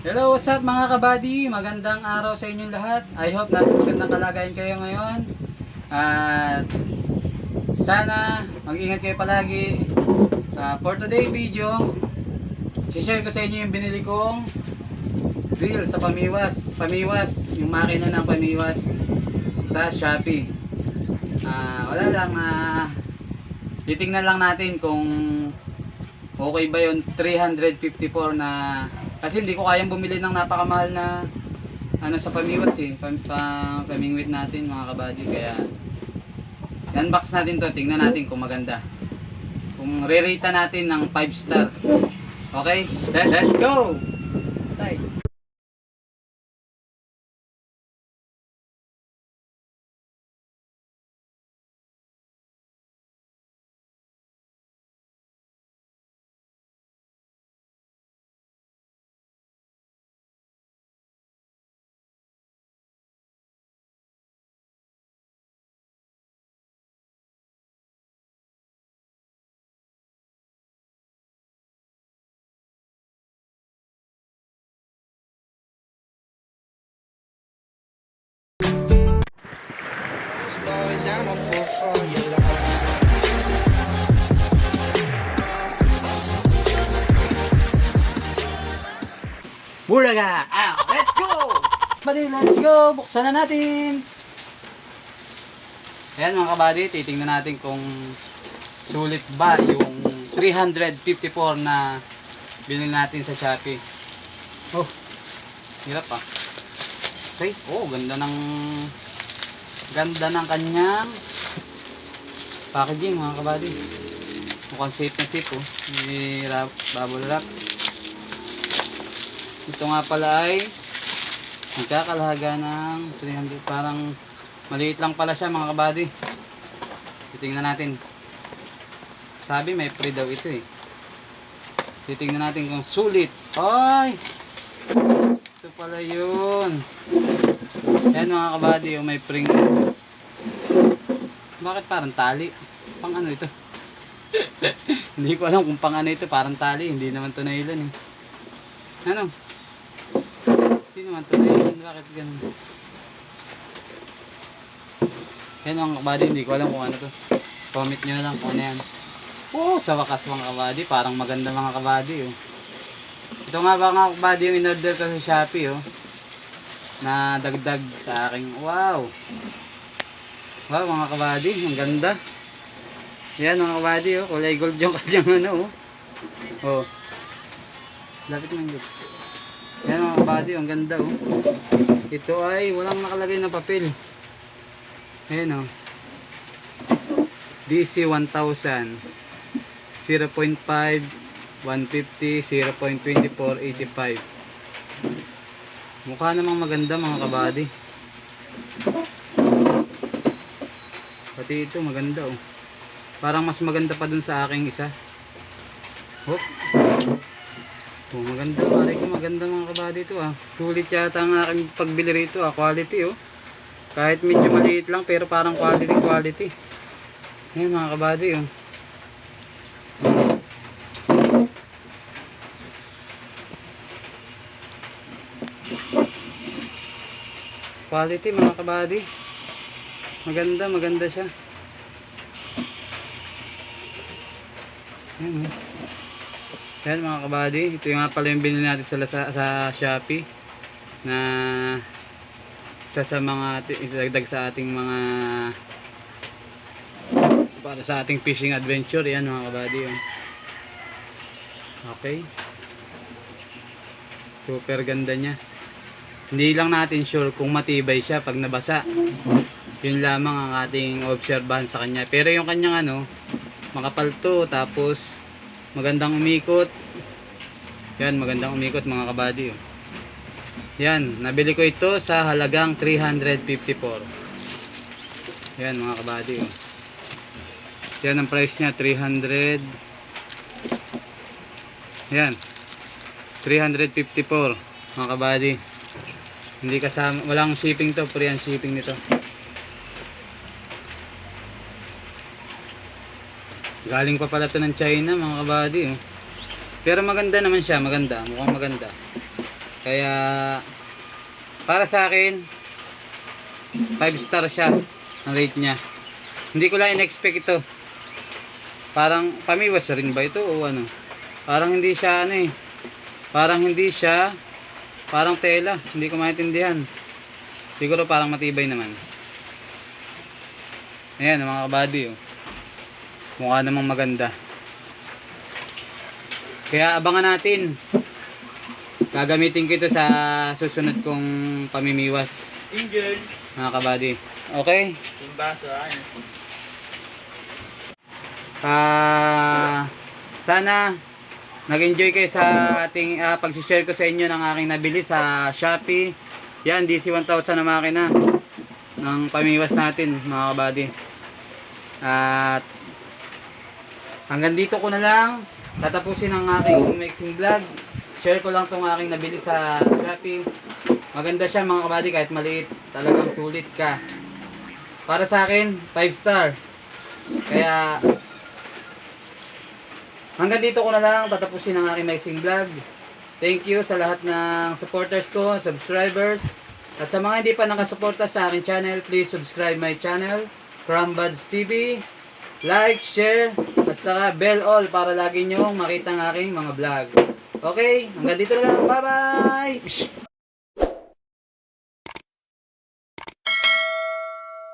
Hello, what's up mga kabady? Magandang araw sa inyong lahat. I hope nasa magandang kalagayan kayo ngayon. At sana mag-ingat kayo palagi. Ah, for today video, share ko sa inyo yung binili kong grill sa Pamiwas. Pamiwas, yung makina ng Pamiwas sa Shopee. Ah, wala lang, ah, titingnan lang natin kung okay ba yung 354 na kasi hindi ko kayang bumili ng napakamahal na ano sa pamiwas eh. Pam, pa, pamingwit natin mga kabady kaya unbox natin to. Tingnan natin kung maganda. Kung re-rate natin ng 5 star. Okay? Let's, let's go! Tay. Stories I'm a fool for your love. Bulaga! Ah, let's go! Buddy, let's go! Buksan na natin! Ayan mga kabady, titingnan natin kung sulit ba yung 354 na binili natin sa Shopee. Oh, hirap ah. Okay, oh, ganda ng ganda ng kanyang packaging mga kabady. Mukhang safe na safe oh. May bubble wrap. Ito nga pala ay nagkakalahaga ng 300 parang maliit lang pala siya mga kabady. Titingnan natin. Sabi may free daw ito eh. Titingnan natin kung sulit. Ay! Ito pala yun. Yan mga kabady, oh, may spring. Bakit parang tali? Pang ano ito? hindi ko alam kung pang ano ito, parang tali. Hindi naman to nailan eh. Ano? Hindi naman to nailan. Bakit ganun? Yan mga kabady, hindi ko alam kung ano to. Comment nyo na lang kung ano yan. Oo, sa wakas mga kabady, parang maganda mga kabady oh. Ito nga ba mga kabady yung in-order ko sa Shopee oh. Na dagdag sa aking, wow. Wow mga kabady, ang ganda. Yan mga kabady oh, kulay gold yung kanyang ano oh. Oh. Lapit man yun. Yan mga kabady, ang ganda oh. Ito ay walang nakalagay na papel. Ayan oh. DC 1000 0.5 150 0.24 85 Mukha namang maganda mga kabady. Pati ito maganda oh. Parang mas maganda pa dun sa aking isa. Hop. Oh, maganda pare ko maganda mga kabady ito ah. Sulit yata ang aking pagbili rito ah. Quality oh. Kahit medyo maliit lang pero parang quality quality. Ayan mga kabady oh. Quality mga kabady. Maganda, maganda siya. Ayan oh. Ayan mga kabady. Ito yung nga pala yung binili natin sa, sa, Shopee. Na isa sa mga idagdag sa ating mga para sa ating fishing adventure. Yan mga kabady. oh. Okay. Super ganda niya. Hindi lang natin sure kung matibay siya pag nabasa. Yun lamang ang ating obserbahan sa kanya. Pero yung kanyang ano, makapal to, tapos magandang umikot. Yan, magandang umikot mga kabady. Yan, nabili ko ito sa halagang 354. Yan mga kabady. Yan ang price niya, 300. Yan. 354 mga kabady. Hindi kasama, walang shipping to, free ang shipping nito. Galing pa pala to ng China mga kabady. Oh. Pero maganda naman siya, maganda. Mukhang maganda. Kaya, para sa akin, 5 star siya ang rate niya. Hindi ko lang in-expect ito. Parang pamiwas rin ba ito o ano? Parang hindi siya ano eh. Parang hindi siya parang tela. Hindi ko maintindihan. Siguro parang matibay naman. Ayan mga kabady oh. Mukha namang maganda. Kaya abangan natin. Gagamitin ko ito sa susunod kong pamimiwas Angel. mga kabady. Okay? Ano? Ah, sana nag-enjoy kayo sa ating ah, pag-share ko sa inyo ng aking nabili sa Shopee. Yan, DC1000 na makina ng pamiwas natin mga kabady. At hanggang dito ko na lang tatapusin ang aking mixing vlog. Share ko lang tong aking nabili sa Shopee. Maganda siya mga kabady kahit maliit. Talagang sulit ka. Para sa akin, 5 star. Kaya Hanggang dito ko na lang tatapusin ang aking mixing vlog. Thank you sa lahat ng supporters ko, subscribers. At sa mga hindi pa nakasuporta sa aking channel, please subscribe my channel, Crambuds TV. Like, share, at saka bell all para lagi nyong makita ang aking mga vlog. Okay, hanggang dito na lang. Bye-bye!